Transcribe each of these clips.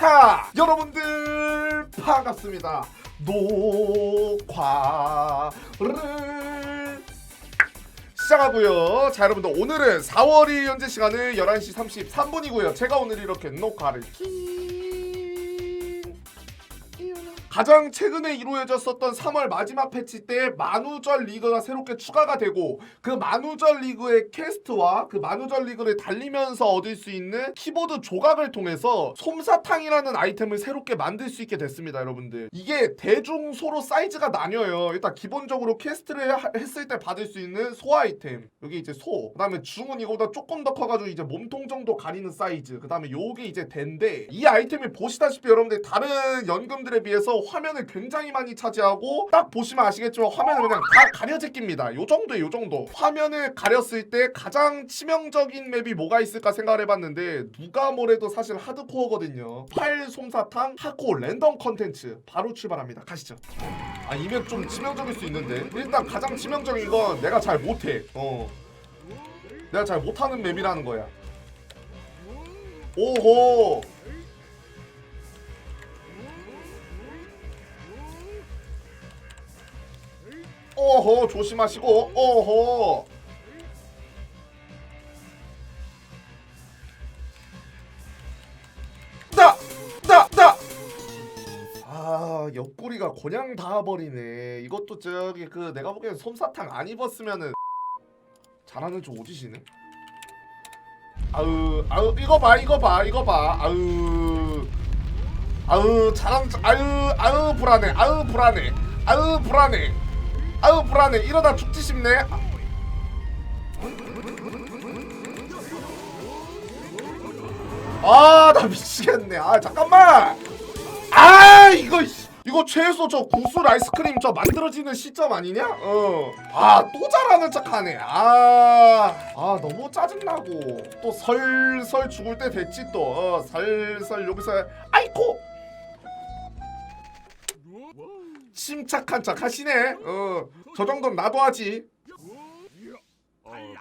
자, 여러분들 반갑습니다. 녹화를 시작하고요. 자, 여러분들 오늘은 4월이 현재 시간은 11시 33분이고요. 제가 오늘 이렇게 녹화를 킨 가장 최근에 이루어졌었던 3월 마지막 패치 때 만우절 리그가 새롭게 추가가 되고 그 만우절 리그의 퀘스트와 그 만우절 리그를 달리면서 얻을 수 있는 키보드 조각을 통해서 솜사탕이라는 아이템을 새롭게 만들 수 있게 됐습니다 여러분들. 이게 대중 소로 사이즈가 나뉘어요. 일단 기본적으로 퀘스트를 하- 했을 때 받을 수 있는 소 아이템. 여기 이제 소. 그다음에 중은 이거보다 조금 더 커가지고 이제 몸통 정도 가리는 사이즈. 그다음에 요게 이제 대인데. 이 아이템이 보시다시피 여러분들 다른 연금들에 비해서 화면을 굉장히 많이 차지하고 딱 보시면 아시겠지만 화면을 그냥 다 가려제 낍니다. 요 정도에 요 정도. 화면을 가렸을 때 가장 치명적인 맵이 뭐가 있을까 생각을 해봤는데 누가 뭐래도 사실 하드코어거든요. 팔 솜사탕 하코 랜덤 컨텐츠 바로 출발합니다. 가시죠. 아 이 맵 좀 치명적일 수 있는데 일단 가장 치명적인 건 내가 잘 못해. 어. 내가 잘 못하는 맵이라는 거야. 오호 오호 조심하시고! 나! 아 옆구리가 곤양 닿아버리네. 이것도 저기 그 내가 보기엔 솜사탕 안 입었으면은 잘하는 저 오지시네. 아으 아으 이거 봐 이거 봐 이거 봐. 아으 아으 잘한 아으 아으 불안해 아으 불안해 아으 불안해 아으 불안해 이러다 죽지 싶네 아 나 미치겠네 아 잠깐만 아 이거 씨. 이거 최소 저 구슬 아이스크림 저 만들어지는 시점 아니냐? 어. 아 또 잘하는 척 하네. 아, 아 너무 짜증나고 또 설설 죽을 때 됐지 또. 어, 설설 여기서 아이코. 침착한 척 하시네. 어, 저 정도는 나도 하지.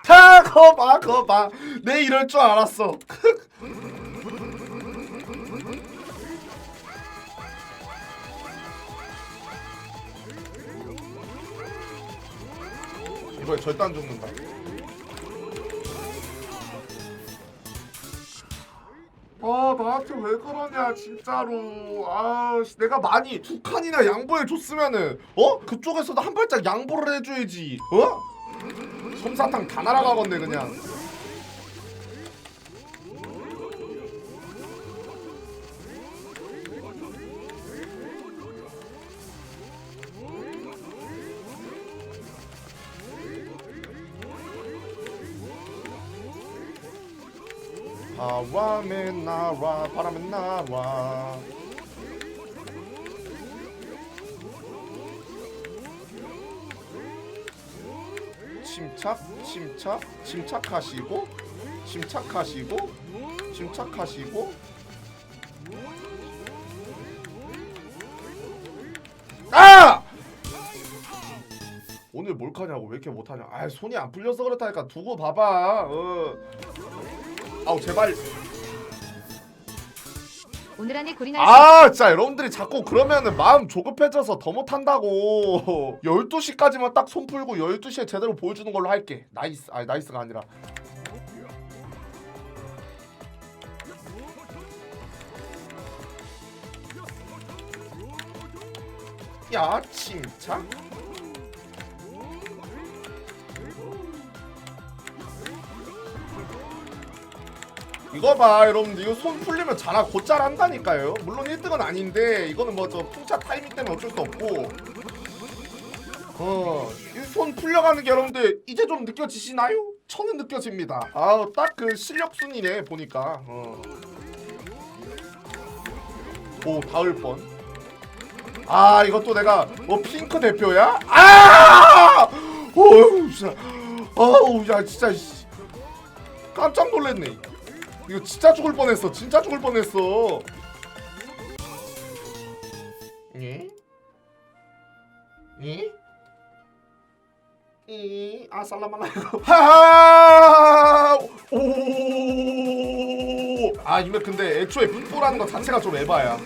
자, 거봐, 거봐. 내 이럴 줄 알았어. 이번에 절대 안 죽는다. 나한테 왜 그러냐 진짜로. 아 씨, 내가 많이 두 칸이나 양보해 줬으면은 어? 그쪽에서도 한 발짝 양보를 해줘야지. 어? 솜사탕 다 날아가겠네 그냥 바람에 날아 바람에 날아 침착 침착 침착하시고 침착하시고 침착하시고. 아! 오늘 몰카냐고 왜 이렇게 못하냐. 아 손이 안 풀려서 그렇다니까. 두고 봐봐. 어. 아우 제발. 오늘 안에 수아 진짜 여러분들이 자꾸 그러면은 마음 조급해져서 더 못한다고. 12시까지만 딱 손 풀고 12시에 제대로 보여주는 걸로 할게. 나이스. 아니 나이스가 아니라. 야 침착 이거 봐 여러분들 이거 손 풀리면 잘하 곧잘 한다니까요 물론 1등은 아닌데 이거는 뭐 저 풍차 타이밍 때문에 어쩔 수 없고 어이손 풀려가는 게 여러분들 이제 좀 느껴지시나요? 저는 느껴집니다 아우 딱 그 실력 순이네 보니까 어. 오 닿을 뻔아 이것도 내가 뭐 핑크 대표야? 아! 어우 진짜 어우 야 진짜 씨. 깜짝 놀랐네 이거 진짜 죽을 뻔했어. 진짜 죽을 뻔했어. 예? 예? 이 아 살라말라이고 하하 오 아 이거 근데 애초에 분포라는 것 자체가 좀 에바야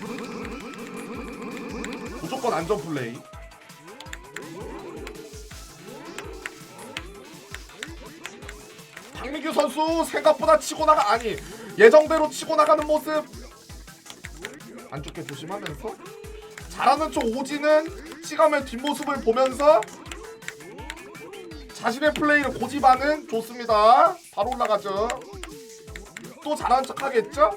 무조건 안전 플레이 박민규 선수 생각보다 치고 나가 아니 예정대로 치고 나가는 모습. 안 좋게 조심하면서. 잘하는 쪽 오지는 치감의 뒷모습을 보면서 자신의 플레이를 고집하는 좋습니다. 바로 올라가죠. 또 잘하는 척 하겠죠?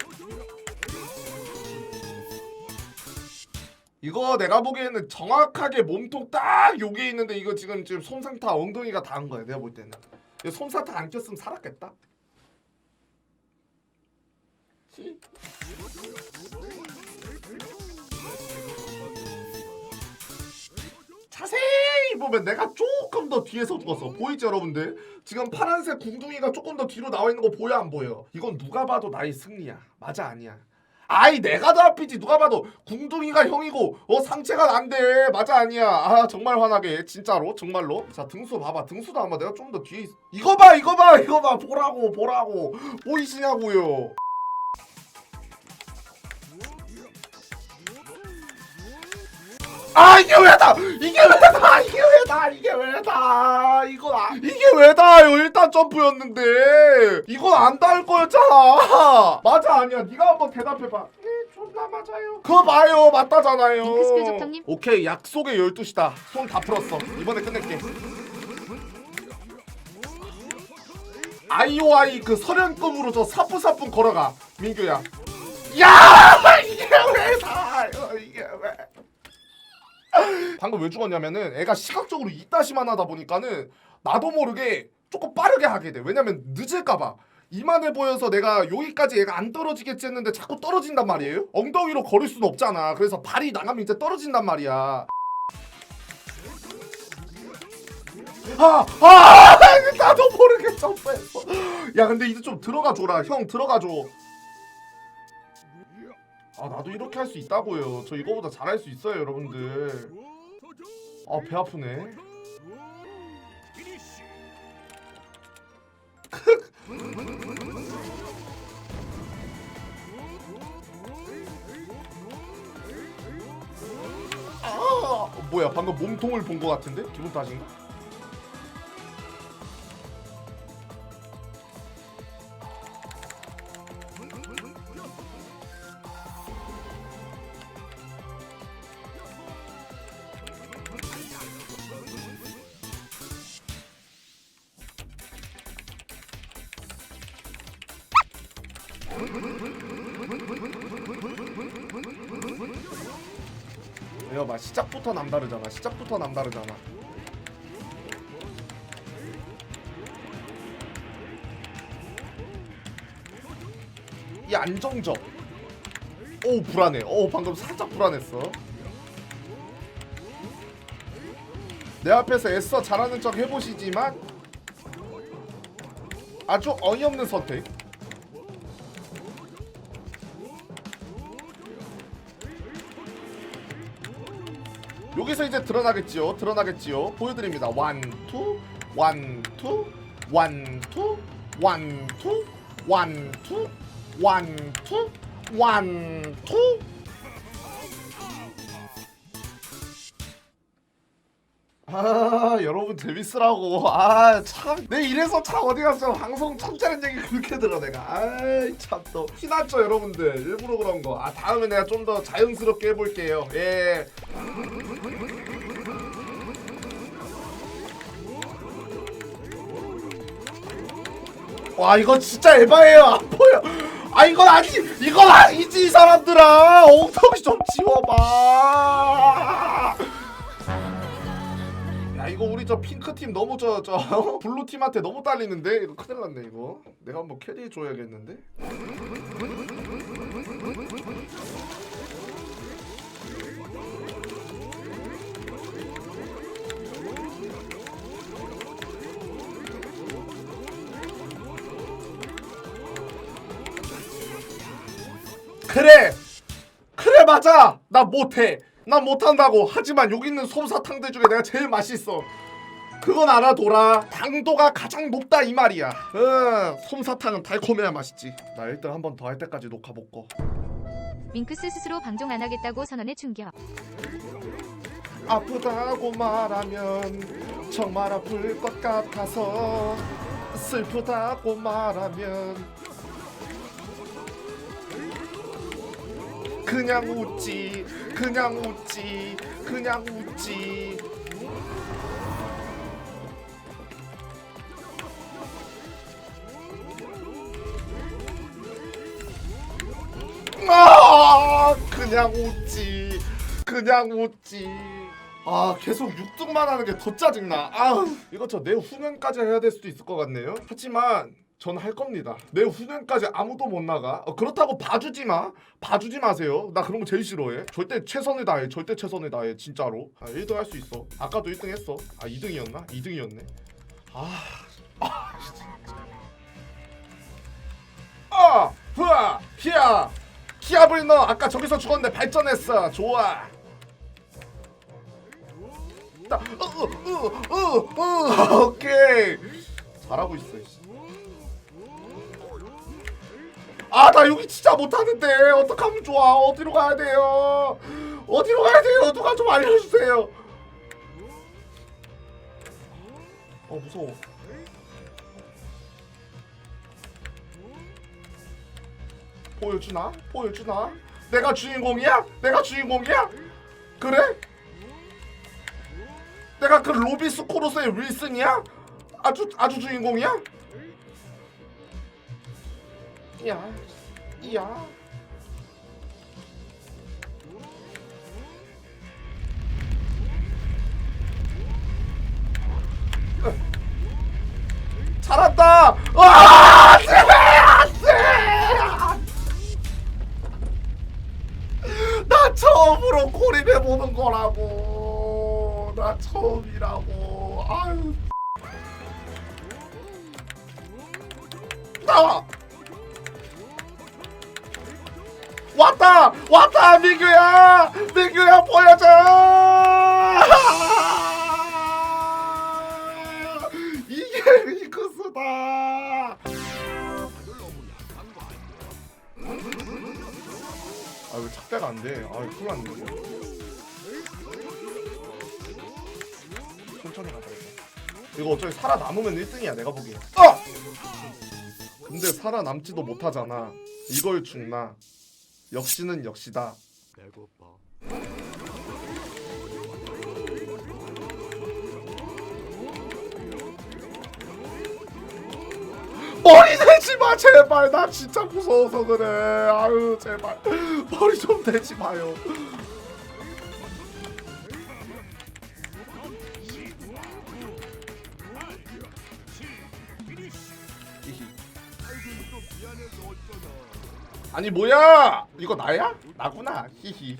이거 내가 보기에는 정확하게 몸통 딱 여기 있는데 이거 지금 지금 솜상타 엉덩이가 닿은 거야 내가 볼 때는 솜사타 안 꼈으면 살았겠다. 치? 자세히 보면 내가 조금 더 뒤에서 죽었어. 보이죠 여러분들? 지금 파란색 궁둥이가 조금 더 뒤로 나와 있는 거 보여 안 보여? 이건 누가 봐도 나의 승리야. 맞아 아니야 아이 내가 더 앞이지. 누가 봐도 궁둥이가 형이고 어 상체가 난데. 맞아 아니야. 아 정말 화나게. 진짜로 정말로. 자 등수 봐봐. 등수도 아마 내가 좀 더 뒤에 있... 이거 봐 이거 봐 이거 봐. 보라고 보라고. 보이시냐고요 아 이게 왜다? 이게 왜다? 이게 왜다? 이게 왜다? 이거 아, 이게 왜다요? 일단 점프였는데. 이건 안 닿을 거였잖아. 맞아 아니야. 네가 한번 대답해봐. 네 존나 맞아요. 그거 봐요. 맞다잖아요. 잉크스표 적당님. 오케이 약속의 12시다. 손 다 풀었어. 이번에 끝낼게. 아이오아이 그 설현금으로 저 사뿐사뿐 걸어가. 민규야. 야! 이게 방금 왜 죽었냐면은 애가 시각적으로 이따시만 하다 보니까는 나도 모르게 조금 빠르게 하게 돼. 왜냐면 늦을까봐. 이만해 보여서 내가 여기까지 얘가 안 떨어지겠지 했는데 자꾸 떨어진단 말이에요. 엉덩이로 걸을 수는 없잖아. 그래서 발이 나가면 이제 떨어진단 말이야. 아, 아, 나도 모르게 점프했어. 야, 근데 이제 좀 들어가 줘라. 형 들어가 줘. 아, 나도 이렇게 할 수 있다고요. 저 이거보다 잘할 수 있어요, 여러분들. 아, 배 아프네. 아, 뭐야 방금 몸통을 본 것 같은데 기분 탓인가? 이거 봐 시작부터 남다르잖아 시작부터 남다르잖아. 이 안정적. 오 불안해. 오 방금 살짝 불안했어. 내 앞에서 애써 잘하는 척 해보시지만 아주 어이없는 선택 여기서 이제 드러나겠지요. 드러나겠지요. 보여드립니다. 원, 투, 원, 투, 원, 투, 원, 투, 원, 투, 원, 투, 원, 투. 아 여러분 재밌으라고. 아 참내 이래서 참 어디 가서 방송 천재는 얘기 그렇게 들어 내가. 아이 참또. 티났죠 여러분들. 일부러 그런 거 아 다음에 내가 좀 더 자연스럽게 해볼게요. 예. 와 이거 진짜 에바예요. 안 보여. 아 이건 아니 이건 아니지 이 사람들아. 엉덩이 좀 지워봐 야 이거 우리 저 핑크 팀 너무 저 저 블루 팀한테 너무 딸리는데? 이거 큰일 났네 이거. 내가 한번 캐리해 줘야겠는데? 그래! 그래 맞아! 나 못해 나 못한다고. 하지만 여기 있는 솜사탕들 중에 내가 제일 맛있어. 그건 알아둬라 당도가 가장 높다 이 말이야. 응 솜사탕은 달콤해야 맛있지. 나 1등 한 번 더 할 때까지 녹화 먹고. 밍크스 스스로 방종 안 하겠다고 선언해 충격. 아프다고 말하면 정말 아플 것 같아서 슬프다고 말하면 그냥 웃지 그냥 웃지 그냥 웃지. 아 그냥 웃지 그냥 웃지. 아 계속 6등만 하는 게 더 짜증나. 아 이거 저 내 후년까지 해야 될 수도 있을 것 같네요. 하지만 저는 할 겁니다. 내 후년까지 아무도 못 나가. 어, 그렇다고 봐주지 마. 봐주지 마세요. 나 그런 거 제일 싫어해. 절대 최선을 다해. 절대 최선을 다해. 진짜로. 아, 1등 할 수 있어. 아까도 1등 했어. 아 2등이었나? 2등이었네. 아, 아 아, 후아, 히야, 히야블 너 아까 저기서 죽었는데 발전했어. 좋아. 나, 어, 어, 어, 어, 어, 오케이. 잘하고 있어. 아, 나 여기 진짜 못하는데 어떡하면 좋아? 어디로 가야 돼요? 어디로 가야 돼요? 누가 좀 알려주세요. 어 무서워. 보여주나? 보여주나? 내가 주인공이야? 내가 주인공이야? 그래? 내가 그 로비스 코로스의 윌슨이야? 아주 아주 주인공이야? 야, 야. 잘한다. 와, 안 돼. 나 처음으로 고립해 보는 거라고. 나 처음이라고. 아유. 나와. 왔다! 왔다! 민규야! 민규야 보여줘! 이게 미크스다! 아왜 착대가 안 돼? 아 큰일 났네. 천천히 가자 이거 어차피 살아남으면 1등이야 내가 보기엔 아! 근데 살아남지도 못하잖아 이걸 죽나 역시는 역시다. 머리 대지 마 제발. 나 진짜 무서워서 그래. 아유 제발. 머리 좀 대지 마요 아니 뭐야? 이거 나야? 나구나. 히히.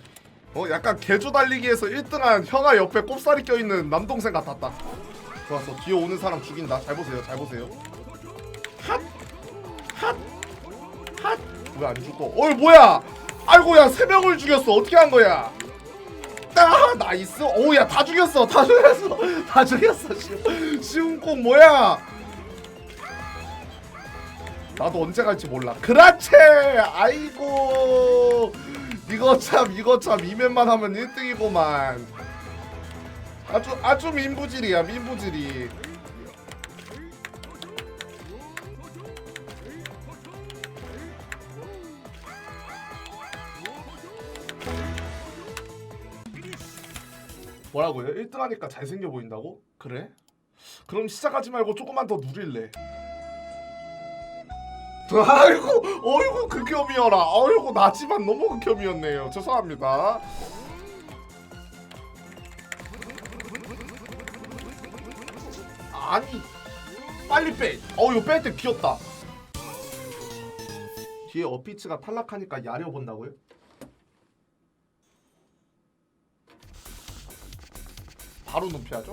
어 약간 개조 달리기에서 1등한 형아 옆에 꼽사리 껴있는 남동생 같았다. 좋았어. 뒤에 오는 사람 죽인다. 잘 보세요. 잘 보세요. 핫! 왜 안 죽어? 어이 뭐야? 아이고야 세 명을 죽였어. 어떻게 한 거야? 아 나이스. 오야 다 죽였어. 다 죽였어. 다 죽였어. 쉬운 꼭 뭐야? 나도 언제 갈지 몰라 그렇지 아이고 이거 참 이거 참 이면만 하면 1등이고만 아주 아주 민부질이야 민부질이 뭐라고요? 1등 하니까 잘생겨 보인다고? 그래? 그럼 시작하지 말고 조금만 더 누릴래. 아이고, 어이구 극혐이어라. 어이구 나지만 너무 극혐이었네요. 죄송합니다. 아니, 빨리 빼. 어 이거 뺄 때 귀엽다. 뒤에 어피츠가 탈락하니까 야려 본다고요? 바로 눈피하죠?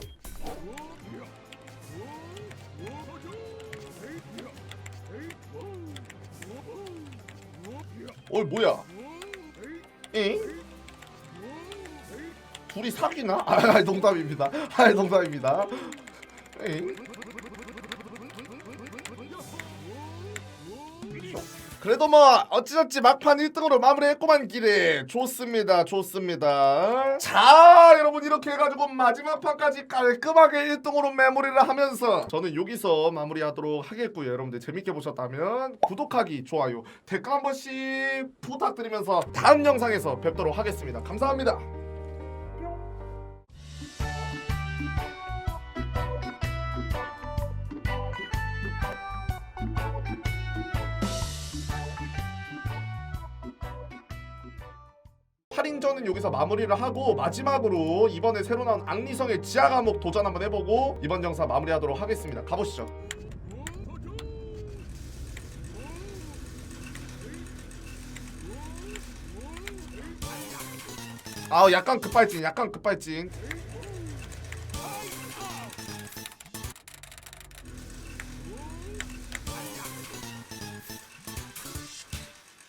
어이 뭐야? 에? 둘이 사귀나? 아 농담입니다. 아 농담입니다. 에잉? 그래도 뭐 어찌저찌 막판 1등으로 마무리했구만 길이. 좋습니다 좋습니다. 자 여러분 이렇게 해가지고 마지막 판까지 깔끔하게 1등으로 메모리를 하면서 저는 여기서 마무리하도록 하겠고요. 여러분들 재밌게 보셨다면 구독하기 좋아요 댓글 한 번씩 부탁드리면서 다음 영상에서 뵙도록 하겠습니다. 감사합니다 할인전은 여기서 마무리를 하고 마지막으로 이번에 새로 나온 앙리성의 지하 감옥 도전 한번 해보고 이번 영상 마무리하도록 하겠습니다. 가보시죠. 아 약간 급발진 약간 급발진